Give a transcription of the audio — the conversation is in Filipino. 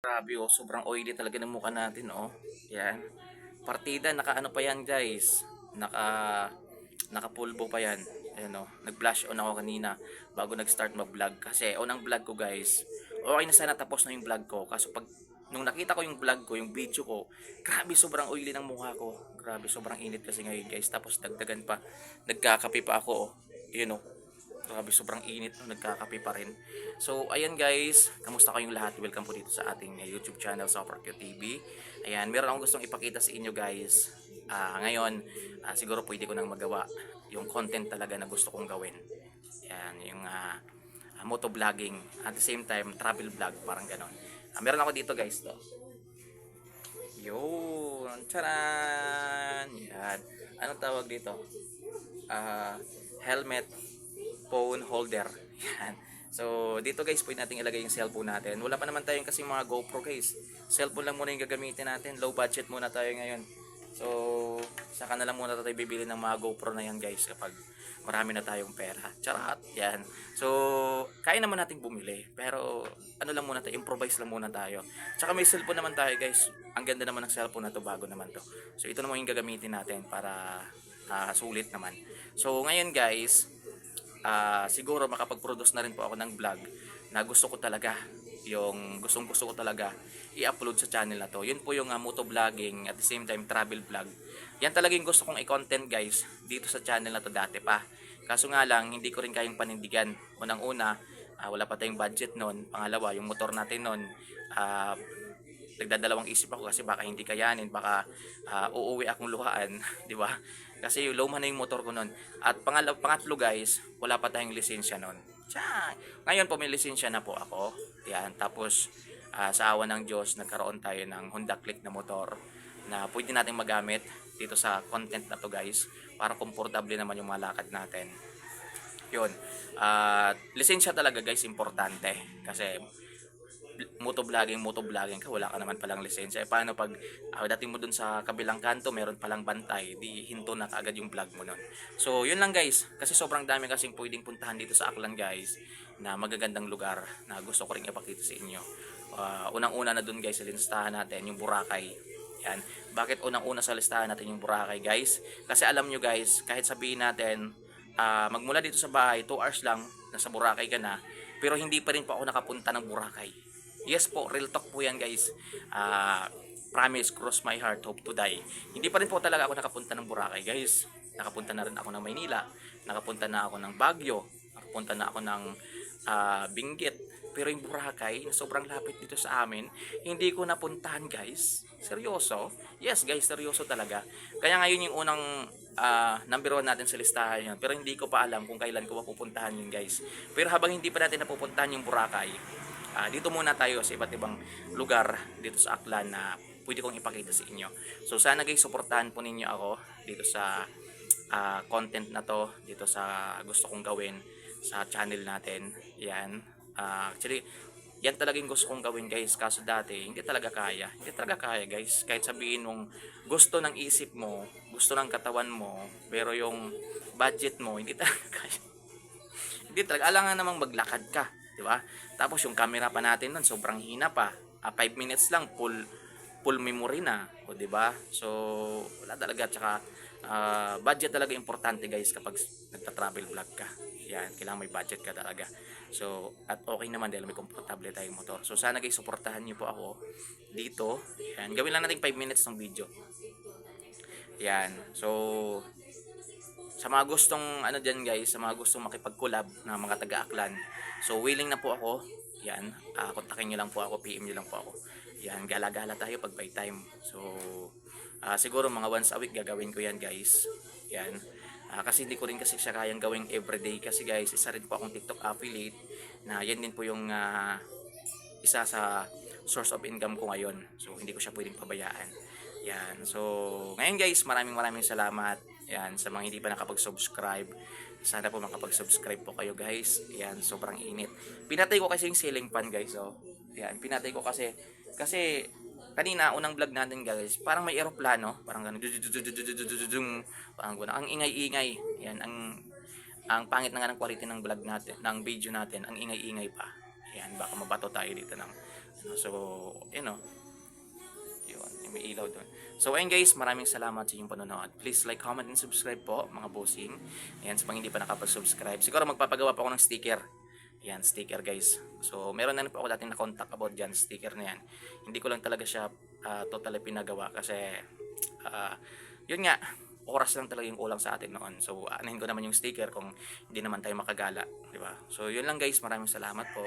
Grabe oh, sobrang oily talaga ng mukha natin oh. Yan. Partida, naka ano pa yan guys. Naka, nakapulbo pa yan. Ayan oh, nag-blush on ako kanina bago nag-start mag-vlog. Kasi unang vlog ko guys, okay na sana tapos na yung vlog ko. Kaso pag, nung nakita ko yung vlog ko, yung video ko, grabe sobrang oily ng mukha ko. Grabe sobrang init kasi ngayon guys. Tapos dagdagan pa, nagkakape pa ako oh. Yun oh, Grabe, sobrang init nagkakape pa rin. So, ayan guys, kamusta kayong lahat? Welcome po dito sa ating uh, YouTube channel, Super Q TV. Ayan, meron akong gustong ipakita sa inyo guys. Ah, ngayon, ah, siguro pwede ko nang magawa yung content talaga na gusto kong gawin. Ayan, yung uh, motovlogging. At the same time, travel vlog, parang ganon. Ah, meron ako dito guys, to. Yun, charan! Yan. Anong tawag dito? Ah, helmet phone holder. Yan. So, dito guys, pwede natin ilagay yung cellphone natin. Wala pa naman tayong kasing mga GoPro guys. Cellphone lang muna yung gagamitin natin. Low budget muna tayo ngayon. So, saka na lang muna tayo bibili ng mga GoPro na yan guys kapag marami na tayong pera. Charat. Yan. So, kaya naman natin bumili. Pero, ano lang muna tayo, improvise lang muna tayo. Tsaka may cellphone naman tayo guys. Ang ganda naman ng cellphone na to, bago naman to. So, ito naman yung gagamitin natin para ah, sulit naman. So, ngayon guys, ah siguro makapag-produce na rin po ako ng vlog na gusto ko talaga yung gustong gusto ko talaga i-upload sa channel na to. Yun po yung uh, moto vlogging at the same time travel vlog. Yan talaga yung gusto kong i-content guys dito sa channel na to dati pa. Kaso nga lang hindi ko rin kayang panindigan. Unang-una, ah, wala pa tayong budget noon. Pangalawa, yung motor natin noon ah, nagdadalawang isip ako kasi baka hindi kayanin, baka ah, uuwi akong luhaan, di ba? Kasi luma na yung motor ko noon. At pangalaw, pangatlo guys, wala pa tayong lisensya noon. Tiyan. Ngayon po may lisensya na po ako. Yan. Tapos ah, sa awa ng Diyos, nagkaroon tayo ng Honda Click na motor na pwede natin magamit dito sa content na to guys para komportable naman yung mga lakad natin. Yun. At lisensya talaga guys importante kasi motovlogging, motovlogging ka, wala ka naman palang lisensya. Eh, paano pag uh, dating mo dun sa kabilang kanto, meron palang bantay, di hinto na kaagad yung vlog mo nun. So, yun lang guys. Kasi sobrang dami kasing pwedeng puntahan dito sa Aklan guys, na magagandang lugar na gusto ko rin ipakita sa inyo. Uh, unang-una na dun guys, sa listahan natin, yung Boracay. Yan. Bakit unang-una sa listahan natin yung Boracay guys? Kasi alam nyo guys, kahit sabihin natin, uh, magmula dito sa bahay, 2 hours lang, nasa Boracay ka na, pero hindi pa rin po ako nakapunta ng Boracay. Yes po, real talk po yan guys. Uh, promise, cross my heart, hope to die. Hindi pa rin po talaga ako nakapunta ng Boracay guys. Nakapunta na rin ako ng Maynila. Nakapunta na ako ng Baguio. Nakapunta na ako ng uh, Benguet. Pero yung Boracay, na sobrang lapit dito sa amin, hindi ko napuntahan guys. Seryoso? Yes guys, seryoso talaga. Kaya ngayon yung unang uh, number one natin sa listahan yun. Pero hindi ko pa alam kung kailan ko mapupuntahan yun guys. Pero habang hindi pa natin napupuntahan yung Boracay, uh, dito muna tayo sa iba't ibang lugar dito sa Aklan na pwede kong ipakita sa inyo. So sana guys, suportahan po ninyo ako dito sa uh, content na to, dito sa gusto kong gawin sa channel natin. Yan. Uh, actually, yan talagang gusto kong gawin guys. Kaso dati, hindi talaga kaya. Hindi talaga kaya guys. Kahit sabihin mong gusto ng isip mo, gusto ng katawan mo, pero yung budget mo, hindi talaga kaya. hindi talaga. Alangan namang maglakad ka. Di ba? Tapos yung camera pa natin nun, sobrang hina pa. 5 uh, minutes lang, full full memory na. Di ba? So, wala talaga. Tsaka, uh, budget talaga importante guys kapag nagta-travel vlog ka. Yan, kailangan may budget ka talaga. So, at okay naman dahil may komportable tayong motor. So, sana guys, supportahan niyo po ako dito. Yan, gawin lang natin 5 minutes ng video. Yan. So, sa mga gustong ano diyan guys, sa mga gustong makipag-collab na mga taga-Aklan. So willing na po ako. Yan, uh, kontakin niyo lang po ako, PM niyo lang po ako. Yan, gala-gala tayo pag by time. So uh, siguro mga once a week gagawin ko yan guys. Yan. Uh, kasi hindi ko rin kasi siya kayang gawing everyday kasi guys, isa rin po akong TikTok affiliate na yan din po yung uh, isa sa source of income ko ngayon. So hindi ko siya pwedeng pabayaan. Yan. So, ngayon guys, maraming maraming salamat. Yan, sa mga hindi pa nakapag-subscribe. Sana po makapag-subscribe po kayo guys. Yan, sobrang init. Pinatay ko kasi yung ceiling fan guys. Oh. Yan, pinatay ko kasi kasi kanina unang vlog natin guys, parang may eroplano, parang ganun. Parang gano'n. Ang ingay-ingay. Yan, ang ang pangit na nga ng quality ng vlog natin, ng video natin, ang ingay-ingay pa. Yan, baka mabato tayo dito ng So, you know, may ilaw doon. So, ayun guys, maraming salamat sa inyong panonood. Please like, comment, and subscribe po, mga bossing. Ayan, sa mga hindi pa nakapag-subscribe. Siguro magpapagawa pa ako ng sticker. Ayan, sticker guys. So, meron na rin po ako dating na-contact about dyan, sticker na yan. Hindi ko lang talaga siya ah, totally pinagawa kasi, ah, yun nga, oras lang talaga yung kulang sa atin noon. So, anahin ko naman yung sticker kung hindi naman tayo makagala. Di ba? So, yun lang guys. Maraming salamat po.